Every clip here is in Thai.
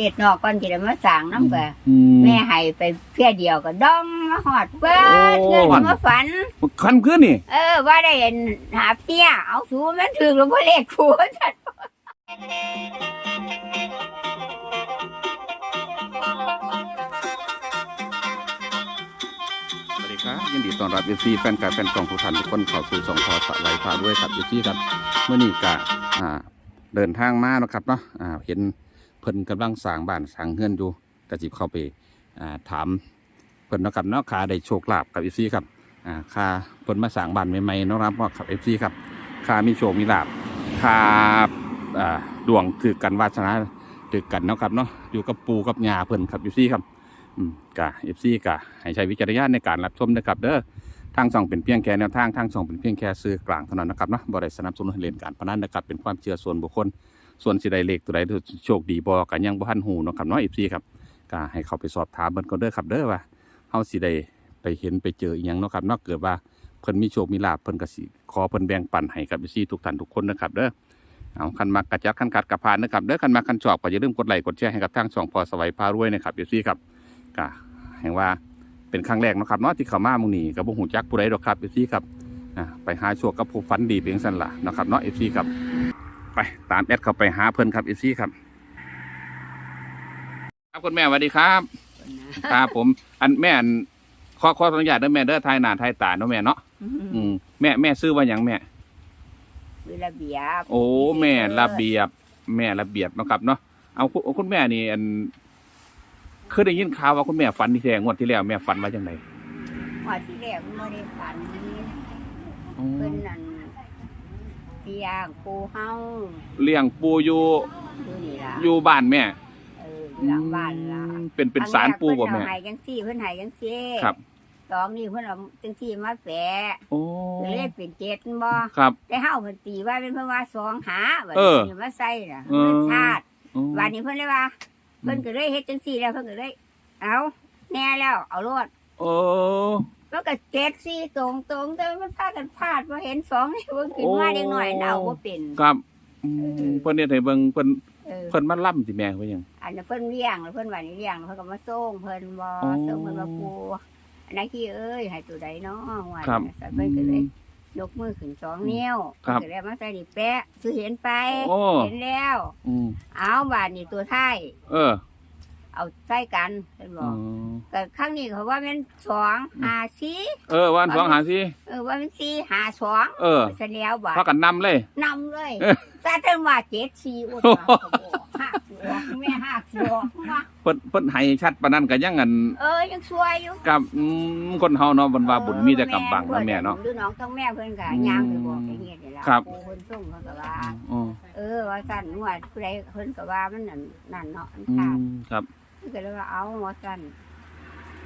เจ็ดนอกก่อนจะได้มาสั่งน้ำก็อืมแม่ให้ไปเพียเดียวก็ดองมาหอดเบิดโอ้เงินมาฝัน คันขึ้นนี่ เออ ว่าได้เห็นหาเพียเอาสูมันถึงหรือว่าเลขคูจัดสวัสดีครับยินดีต้อนรับเอฟซีแฟนการแฟนกล่องทุกท่านทุกคนเข้าสู่สองพอสะไหลพาด้วยครับเอฟซีครับเมื่อนี้กะอ่าเดินทางมาเนาะครับเนาะอ่าเห็น เพิ่นกำลังสร้างบ้านสร้างเฮือนอยู่กะจิบเข้าไปถามเพิ่นนะครับเนาะค่าได้โชคลาภกับเอฟซีครับอ่าค่าเพิ่นมาสร้างบ้านใหม่ๆนะครับว่าครับเอฟซีครับค่ามีโชคมีลาภค่าดวงถือกันวาสนาถือกันเนาะครับเนาะอยู่กับปูกับยาเพิ่นครับเอฟซีครับอืมกะเอฟซีกะให้ใช้วิจารณญาณในการรับชมนะครับเด้อทางช่องเป็นเพียงแค่แนวทางทางช่องเป็นเพียงแค่ซื้อกลางเท่านั้นนะครับเนาะบ่ได้สนับสนุนให้เล่นการพนันนะครับเป็นความเชื่อส่วนบุคคล ส่วนสิไดเลขตัวใดโชคดีบ่กันยังบ่ทันหูเนาะครับเนาะเอฟซีครับก็ให้เขาไปสอบถามเบิ่นก่อนเด้อครับเด้อว่าเฮาสิไดไปเห็นไปเจออีหยังเนาะครับนาะเกิดว่าเพิ่นมีโชคมีลาภเพิ่นก็สิขอเพิ่นแบ่งปันให้กับเอฟซีทุกท่านทุกคนนะครับเด้อเอาคันมักกระจัดคันกัดกระพานนะครับเด้อคันมักคันชอบก็อย่าลืมกดไลค์กดแชร์ให้กับทางช่องพอสวัยพารวยนะครับเอฟซีครับก็แห่งว่าเป็นครั้งแรกนะครับเนาะที่เขามามุงนี้กับบุหูจักผู้ใดดอกครับเอฟซีครับอ่าไปหาโชคกับผู้ฟันดีเพียงสันละนะครับเนาะเอฟซีครับ ไปตามแอดเข้าไปหาเพิ่นครับเอฟซีครับ ครับคุณแม่สวัสดีครับ ครับผม อันแม่อันขอขออนุญาตเด้อแม่เด้อทายหน้าทายตาเนาะแม่เนาะอืมแม่แม่ซื้อว่าหยังแม่คือระเบียบ โอ้แม่ระเบียบ แม่ระเบียบเนาะครับเนาะเอาคุณคุณแม่นี่อันเคยได้ยินข่าวว่าคุณแม่ฝันที่แท้งวดที่แล้วแม่ฝันว่าจังไดว่าที่แรกไม่ได้ฝันเพิ่นนั่น เตียงปูเฮาเลี้ยงปูอยู่อยู่นี่ล่ะอยู่บ้านแม่เออหลังบ้านล่ะอืมเป็นเป็นสารปูบ่แม่ เพิ่นเอาให้จังซี่เพิ่นให้จังซี่ครับ สองนี่เพิ่นเอาจังซี่มาแฝะโอ้ก็เลยเป็นเจ็ดบ่ครับ แต่เฮาเพิ่นตีว่าเป็นเพราะว่าสองหาบัดเออนี้มาใส่น่ะเออ เพิ่นชาติโอ้วันนี้เพิ่นเลยว่า เพิ่นก็เลยเฮ็ดจังซี่แล้วเพิ่นก็เลย เอาแน่แล้วเอารวดโอ้ มันก็เจ็ดซี่ตรงตรงๆแต่มันพากันพลาดว่าเห็นสองนี่เพิ่นขึ้นมาเด็กหน่อยน่ะเอาบ่เป็นครับอืมเออเพิ่นเฮ็ดให้เบิ่งเพิ่นเออเพิ่นมาล่ำสิแม่ว่าหยังอันนั้นเพิ่นเลี้ยงแล้วเพิ่นว่านี่เลี้ยงแล้วเพิ่นก็มาส่งเพิ่นบ่อ๋อส่งเพิ่นมาปูอันนั้นที่เอ้ยให้ตัวใดเนาะว่าครับสัตว์เพิ่นก็เลยยกมือขึ้นสองนิ้วครับเพิ่นก็เลยมาใส่ดิแปะซื้อเห็นไปโอ้เห็นแล้วอืมเอาบาดนี่ตัวท้ายเออ เอาใส่กันเพิ่นบอ๋ออกแต่ครั้งนี้เขาว่ามันสองหาสี่เออวันสองหาสิเออว่ามันสี่หาสองเออเสลียวบาดพากันนำเลย นำเลยเออแต่ถึงว่าเจ็ดสี่อุตส่าห์ก็บอกหักสิออกแม่หักสิออกมาเพิ่นเพิ่นให้ชัดปานนั้นก็ยังอันเออยังช่วยอยู่กับอืมคนเฮาเนาะมันว่าบุญมีแต่กำบังนะแม่เนาะ ดูน้องต้องแม่เพิ่นก็อืมย่างไปบอกไปเฮ็ดนี่ล่ะครับ ปู่เพิ่นส่งเพิ่นก็ว่า อ๋อเออว่าสั่นว่าผู้ใดเพิ่นก็ว่ามันนั่นนั่นเนาะมันอืขาด มครับเพิ่น ก็เลยว่าเอาว่าสั่น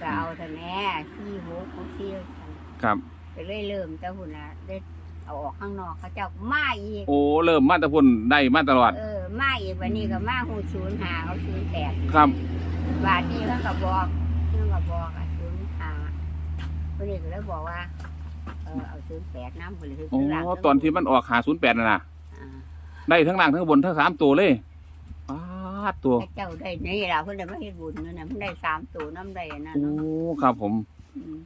ก็เอาแต่แน่สี่หกหกสี่สั่นครับก็เลยเริ่มแต่หุ่นน่ะได้เอาออกข้างนอกเขาเจ้ามาอีกโอ้เริ่มมาแต่พุ่นได้มาตลอด เออมาอีกวันนี้ก็มาหูศูนย์หาเขาศูนย์แปดครับบาทนี้เพิ่นก็บอกเพิ่นก็บอกอะศูนย์หาวันนี้ก็เลยบอกว่าเออเอาศูนย์แปดน้ำผลคือโอ้ซื้อหลังตอนที่มันออกหา08น่ะนะอ่า ได้ทั้งล่างทั้งบนทั้งสามตัวเลยป้า ดตัวแต่เจ้าได้นี่ล่ะเพิ่นได้มาเฮ็ดบุญนั่นน่ะเพิ่นได้สามตัวน้ำได้อันนั่นโอ้ เนาะครับผม อืม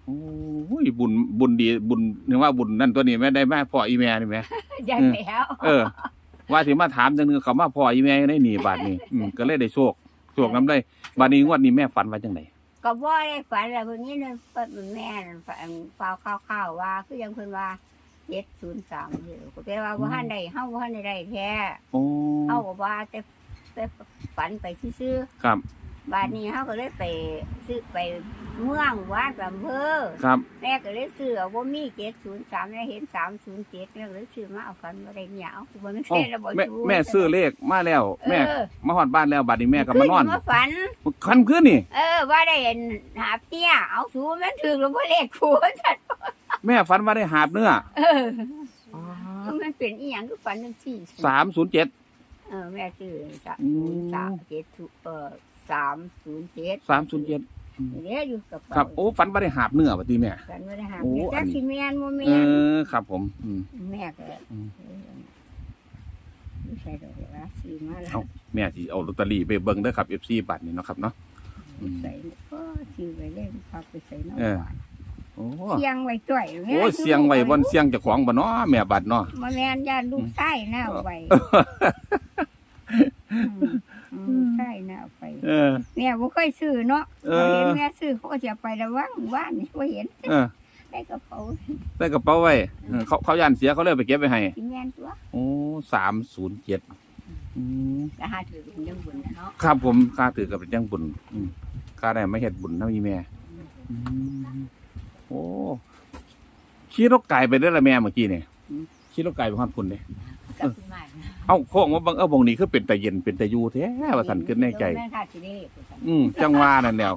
โอ้ยบุญบุญดีบุญนึกว่าบุญนั่นตัวนี้แม่ได้แม่พ่ออีแม่นี่แม่ได้แล้วเออ ว่าถึงมาถามจังนึงเขามาพ่ออีแม่ได้หนีบาทนี้อืมก็เลยได้โชคโชคน้ำได้บาดนี้งวดนี้แม่ฝันว่าจังไดก็บ่ได้ฝันแล้วเพิ่นนี่นั่นเพิ่นแม่นั่นฝันฟ้าวข้าวๆว่า คือยังเพิ่นว่า703อยู่ก็แปลว่าบ่ทันได้เฮาบ่ทันได้ได้แท้โอ้เฮาก็ว่าแต่ แต่ฝันไปซื่อๆครับบาดนี้เขาก็เลยไปซื้อไปเมืองวัดอำเภอครับ แม่ก็เลยซื้อเอาว่ามีเจ็ดศูนย์สามแล้วเห็นสามศูนย์เจ็ดแล้วก็เลยซื้อมาเอากันมาได้เนี่ยเอาคือมันไม่โอ้ใช่ระบบแม่แม่ซื้อเลขมาแล้ว แม่เออมาฮอดบ้านแล้วบาดนี้แม่ก็มานอนขึ้มาฝัน คันขึ้นนี่ เออว่าได้เห็นหาเตี้ยเอาสูมันถึงหรือว่าเลขคูจัดแม่ฝันว่าได้หาบเนื้อเออมันเป็นอีหยังคือฝันจังสี่สามศูนย์เจ็ด เออแม่ซื้อสามอืมศูนย์สามเจ็ดถูกเออสามศูนย์เจ็ดสามศูนย์เจ็ดเนี่ยอยู่กับครับ โอ้ฝันว่าได้หาบเนื้อปฏิแม่ฝันว่าได้หาโอ้เตี้ยอัจันกสิแมนโมแมเอนอครับ ผมอืมแม่ก็อืมไม่ใช่ดอกเวลาซื้อมาแล้วเอ้าแม่สิเอาลอตเตอรี่ไปเบิ่งเด้อครับ FC บัตรนี่เนาะครับเนาะอืมใส่ก็ซื้อไปเล่นพาไปใส่น้ำเออหวานโอ้เสียงไว้จ่อยโอ้ยเสียงไว้บนเสียงเจ้าของบ่เนาะแม่บัตรเนาะมาแม่นญาติลูกไส้หน้าเอาไป อืมไส้หน้าเอาไปเออ แม่บ่เคยซื้อเนาะเอพออ เห็นแม่ซื้อเขาก็จะไประวังว่านนี่บ่เห็นเออได้กระเป๋าใส่กระเป๋าไว้เออเขาเขาย่านเสียเขาเลยเอาไปเก็บไว้ให้สิแม่นตัวโอ้สามศูนย์เจ็ดอืมแต่หาถือเป็นยังบุญนะเนาะครับผมค่าถือกับเป็นจังบุญอืมค่าได้ไม่เห็ดบุญเท่าอีแม่อืมโอ้ขี่รถไก่ไปได้อละแม่เมื่อกี้เนี่ยขี่รถไก่ไปฮอดพุ่นเนี่ยกลับขึ้นมา เอ้าโค้งว่าบังเออบงนี้คือเป็นตะเย็นเป็นตะยูแท้ว่าสันขึ้นในใจ แม่ค่ะสิได้เลขว่าซั่นอืมจังว่านั่นแนว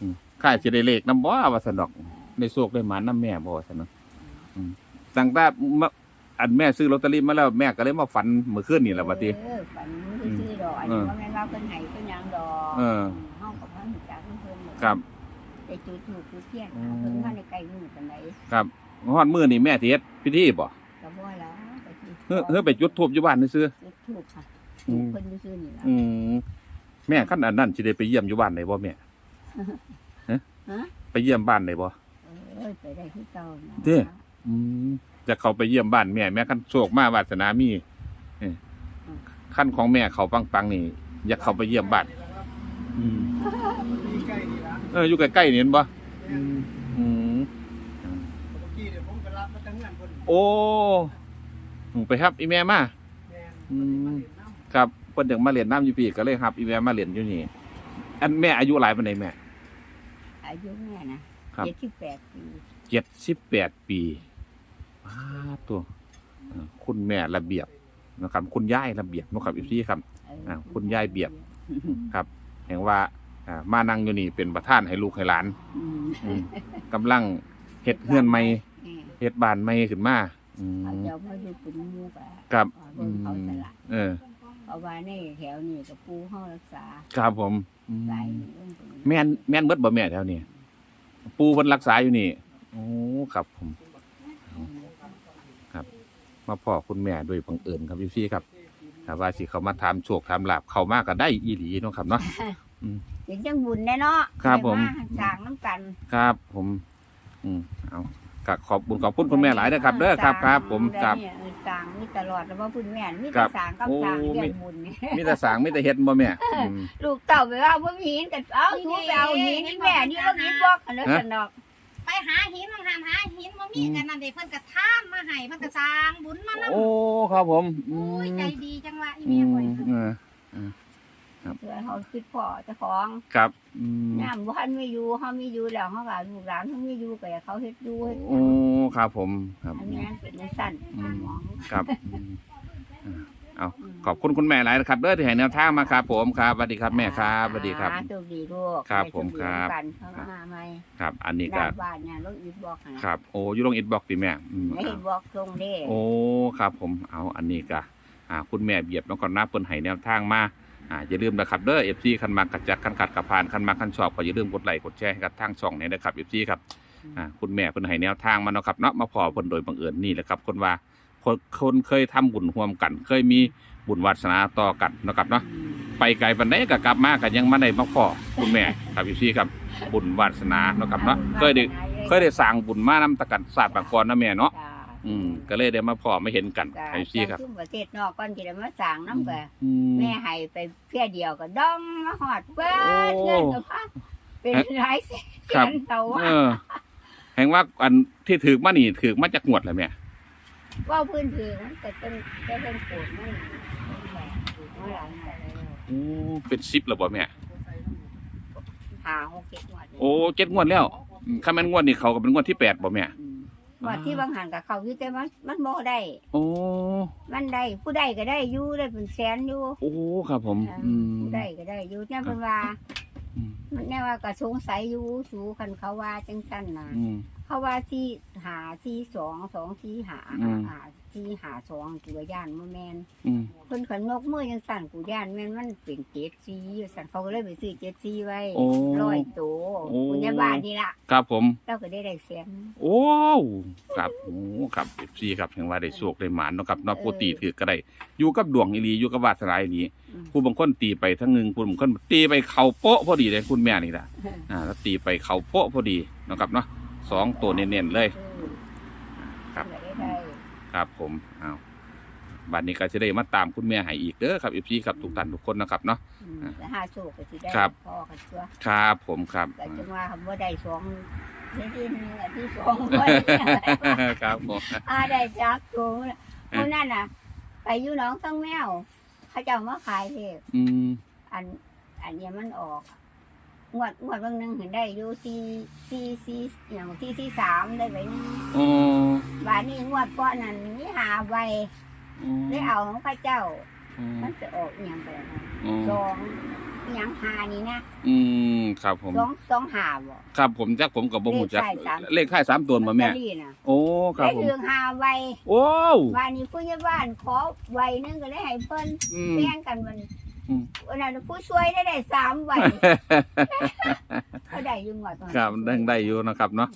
อืมข้าสิได้เลขน้ำบ่ว่าสนดอกในโชคได้หมาน้ำแม่บ่ว่าสนดอืมตั้งแต่มาอันแม่ซื้อลอตเตอรี่มาแล้วแม่ก็เลยมาฝันเมื่อคืนนี่แหละว่าติเออฝันมือซื้อดอกอันนี้ว่าแม่นว่าเพิ่นให้เพิ่นหยังดอกเออห้องกับห้องจากเพิ่นครับได้จุดถูกจุดเทียนอืมเพิ่นมาในไกลมือปานใดครับฮอดมื้อนี่แม่สิเฮ็ดพิธีบ่ก็บ่แล้วไปที่ เฮ้อเฮ้อไปจุดธูปอยู่บ้านซื่อจุดถูกค่ะอืม เพิ่นอยู่ซื่อนี่ล่ะๆอืมแม่คันอันนั้นสิได้ไปเยี่ยมอยู่บ้านได้บ่แม่ฮะฮะไปเยี่ยมบ้านได้บ่ เออไปได้ที่เก่านะเด้ อืมจะเข้าไปเยี่ยมบ้านแม่ แม่คันโชคมาวาสนามีเอ้ยคันของแม่เขาปังๆนี่ อยากเข้าไปเยี่ยมบ้านอืมเอออยู่ใกล้ๆนี่เห็นบ่อืม อืมเมื่อกี้เดี๋ยวผมก็รับมาตั้งเงินคนโอ้อืม ไปครับ อีแม่มาแม่นอืมมาเรียนน้ำครับเพิ่นอยากมาเรียนน้ำอยู่พี่ก็เลยครับ อีแม่มาเรียนอยู่นี่อันแม่อายุหลายปานใดแม่ อายุแม่นะครับ78ปีเจ็ดสิบแปดปีว้าตัวเอ่อคุณแม่ระเบียบนะครับ คุณยายระเบียบนะครับอีพี่ครับเอออ่าคุณยายเบียบ ครับแห่งว่าอ่ามานั่งอยู่นี่เป็นประธานให้ลูกให้หลานอืมอืมกำลังเฮ็ดเฮือนใหม่เออเฮ็ดบ้านใหม่ขึ้นมา อืมเขาจะเอามาอยู่เป็นหมู่กะครับเบิ่งเขาสละเออเอาไว้ในแถวนี้กับปูเฮารักษาครับผมอืมสายนี่เบิ่งตรงนี้แม่นแม่นเบิดบ่แม่แถวนี้ปูเพิ่นรักษาอยู่นี่โอ้ครับผม มาพ่อคุณแม่โดยบังเอิญครับพี่พี่ครับถ้าว่าสิเขามาถามโชคถามลาบเขามาก็ได้อีหลีเนาะครับเนาะเห็นจังบุญแน่เนาะครับผม ได้าสร้างน้ำกัน ครับผม อืมเอา ก็ขอบคุณขอบคุณคุณแม่หลายนะครับเด้อครับครับ ผมครับได้เนี่ยเออสร้างมีตลอดแล้วว่าคุณแม่มีครัแต่บสร้างกับโอ้สร้างเรื่อมี งบุญนี่มีแต่สางมีแต่เฮ็ดบ่แม่อืม ลูกเต่าไปว่าบ่มีหินกันเอาทูไปเอาหินนี่แม่นี่บ่มีบอกกันแล้วกันดอกไปหาหินมันหามหาหินมามีกันนั่นเด็เพิ่นกระท่ามมาให้เพิ่นกระสร้างบุญมานำโอ้ครับผมอืโอ้ยมใจดีจังว่าอีอืเมียมบ่อยเออ เพื่อเฮาคิดพ่อเจ้าของครับอืมน้ำบ่ทันมีอยู่เฮามีอยู่แล้วเฮาก็ลูกหลานเฮามีอยู่ก็ให้เขาเฮ็ดอยู่เฮ็ดโอ้ครับผมครับ อันนี้เป็นจังซั่นอืม หมองครับอืมเอาขอบคุณคุณแม่หลายนะครับเด้อที่ให้แนวทางมาครับผมครับสวัสดีครับแม่ครับสวัสดีครับ โชคดีลูกครับให้โชผมครับดีกันเข้ามาใหม่ครับ อันนี้ก็ด้านบ้านเนี่ยรถอีทบอกนะครับ โอ้อยูลงอินบ็อกซ์ดิแม่อืมไม่เห็นบอกตรงเด้ โอ้ครับผมเอาอันนี้ก็อ่าคุณแม่เบียบน้องก่อนหน้าเปิ้นให้แนวทางมา อ่าอย่าลืมนะครับเด้อ FC คันมากกัดจักคันกัดกระพานคันมาคันชอบก็อย่าลืมกดไลค์กดแชร์ให้กับทางช่องนี้นะครับ FC ครับอ่าคุณแม่เพิ่นให้แนวทางมาเนาะครับเนาะมาพอเพิ่นโดยบังเอิญนี่แหละครับคนว่าคนคนเคยทำบุญร่วมกัน เคยมีบุญวาสนาต่อกันเนาะครับเนาะไปไกลปานใดก็กลับมาก็ยังมาได้มาพอคุณแม่ครับ FC ครับบุญวาสนาเนาะครับเนาะเคยได้เคยได้สร้างบุญมานำตะกันศาสตร์บางกรนะแม่เนาะ จ้า อืมก็เลยได้มาพอมาเห็นกันจ้าไอซีครับจ้าซุ่มประเทศนอกก่อนที่จะมาสั่งน้ำก็อืม แม่ให้ไปเพียเดียวก็ดองมาหอดเบิดโอ้ เงินก็พักเป็นหลายแสครับนเท่าว่าเออ แห่งว่าอันที่ถือมานี่ถือมาจากงวดเลยแม่ว่าพื้นถือมันก็เป็นก็เป็นโกดมันเป็นแบบถูกมาหลายหน่อยแล้วโอ้เป็นซิปแล้วบ่แม่หาหกเจ็ดงวดนี่โอ้เจ็ดงวดแล้วอืมคันแม่นงวดนี่เขาก็เป็นงวดที่แปดบ่แม่อืม งวดที่บางหันกับเขาอยู่แต่มันมันบ่ได้ โอ้มันได้ผู้ใดก็ได้อยู่ได้เป็นแสนอยู่โอ้ครับผมอืม ผู้ใดก็ได้อยู่เนี่ยเป็นว่าอืมมันแน่ว่าก็สงสัยอยู่สูคันเขาว่าจังสั้นนะอืม เขาว่าที่หาที่สองสองที่หาอืม หา ทที่หาสองกูว่าย่านบ่แม่นอืมเพิ่นขันนกมือยังสั่นกูย่านแม่นมันเป็นเจ็ดซีอยู่สั่นเขาก็เลยไปซื้อเจ็ดซีไว้โอ้ ร้อยตัวโอ้ คุณยาบาลนี่ล่ะครับผม เราก็ได้ได้แสนโอ้ครับโอ้ครับเอฟซีครับถึงว่าได้โชคได้หมานเนาะครับเนาะเออ ผู้ตีถือก็ได้อยู่กับดวงอีหลีอยู่กับวาสนาอีหลีอืมผู้บางคนตีไปทั้งหนึงผู้บางคนตีไปเข่าโป๊ะพอดีเลยคุณแม่นี่ล่ะอ่าแล้วตีไปเข่าโป๊ะพอดีเนาะครับเนาะสองตัวเน้นๆเลย เออครับก็ได้ได้ ครับผมเอาบัดนี้ก็จะได้มาตามคุณแม่ให้อีกเด้อครับเอฟซีครับทุกท่านทุกคนนะครับเนาะ อืมแล้วหาโชคก็สิได้ครับ พ่อกันตัวครับผมครับแต่จังว่าคำว่าได้สองเที่หนึงอันที่สองไว้ครับผมอาได้จักตัวคนนั้นน่ะ ไปอยู่หน้องต้องแมวเขาเจ้ามาขายเทพอืมอัน อันเนี้ยมันออก งวดงวดบางหนึงเห็นได้อยู่สี่สี่สี่อย่างที่สี่สามได้ไปนึงโอ้บาทนี้งวดก้อนนั้นนี่หาใบได้เอาของพระเจ้ามันจะออกอหย่างแบบนั้นอืมสองอหย่างหานี่นะอืมครับผม สองสองหาบ่ ครับผมจักผมกับบ่ฮู้จัก เลขท้ายสาม เลขท้ายสามตัวมาแม่ ลอตเตอรี่น่ะโอ้ครับได้ผม เรื่องหาใบโอ้บานนี้ผู้ใหญ่บ้านขอใบหนึงก็ได้ให้เพิ่นอืมแบ่งกันมัน อืม วันนั้นผู้ช่วยได้ได้สามใบเขาได้อยุ่งกว่าตอนครับได้ได้อยู่นะครับเนาะ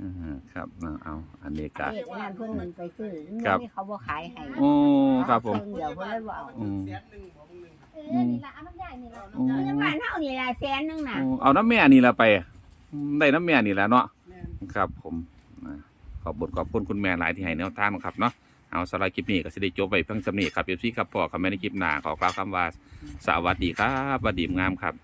อืมครับเอาเอาอันนี้ก็ เด็กอันนั้นเพิ่นเงินไปซื้อครับ นี่เขาบ่ขายให้โอ้ครับผมเพิ่นเดี๋ยวเพิ่นเลยบ่เอาอืมแสนหนึ่งบอกมึงหนึ่งเออนี่ล่ะเอาน้ำใหญ่นี่ล่ะโอ้ผู้ใหญ่บ้านเฮานี่ล่ะแสนหนึงน่ะ โอ้เอาน้ำแม่นี่ละไปอืมได้น้ำแม่นี่แหละเนาะแม่นครับผมอ่าขอบบทขอบคุณคุณแม่หลายที่ให้แนวทางครับเนาะ เอาสไลด์คลิปนี้ก็สิได้จบไปเพิ่งสำนีครับเอฟซีครับพ่อคำแม่ในคลิปหน้าขอกล่าวคำว่าสวัสดีครับวัสดีงามครับ